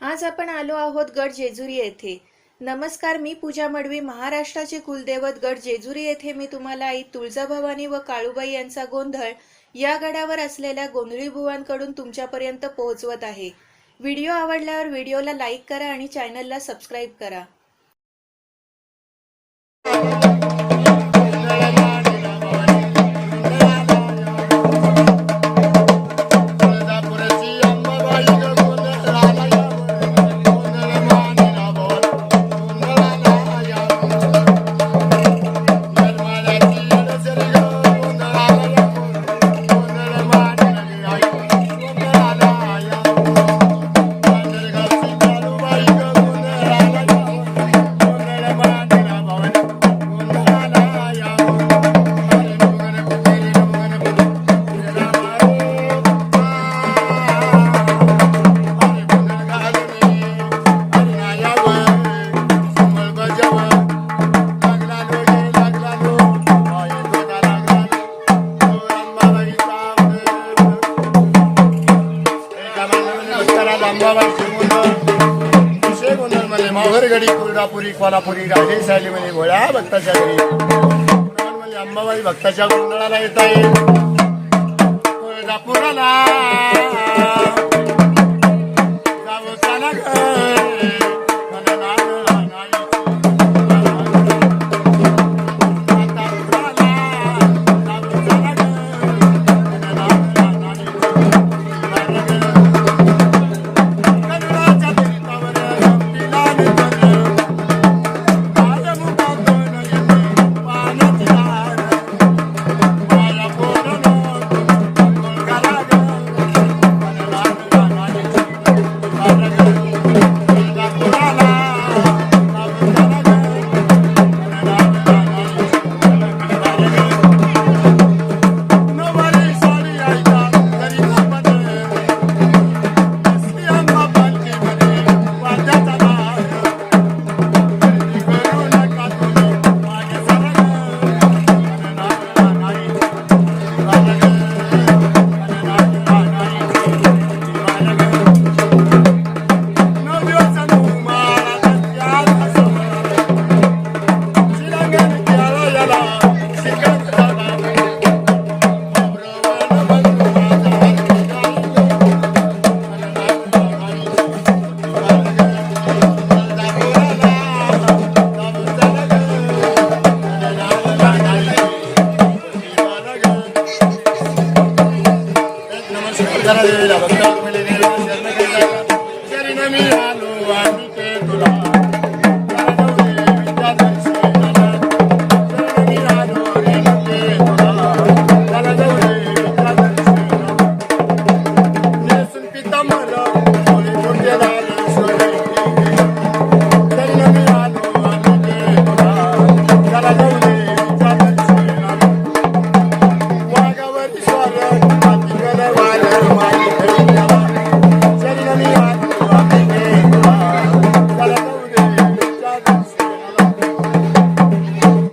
आज आपण आलो आहोत गड जेजुरी येथे. नमस्कार मी पूजा मडवी महाराष्ट्राचे कुलदैवत गड जेजुरी येथे. मी तुम्हाला आई तुळजाभवानी व काळूबाई यांचा गोंधळ या गडावर असलेल्या गोंधळी भुवांकडून तुमच्यापर्यंत पोहोचवत आहे. व्हिडिओ आवडल्यावर व्हिडिओला लाईक करा आणि चॅनलला सबस्क्राईब करा. घडी कोल्हापुरी कोल्हापुरी राजे साली म्हणे भोळ्या भक्ताच्या घरी म्हणजे अंबाबाई भक्ताच्या गोंधळाला येत आहे कोल्हापुराला Seri na mi alu wa mi te tula.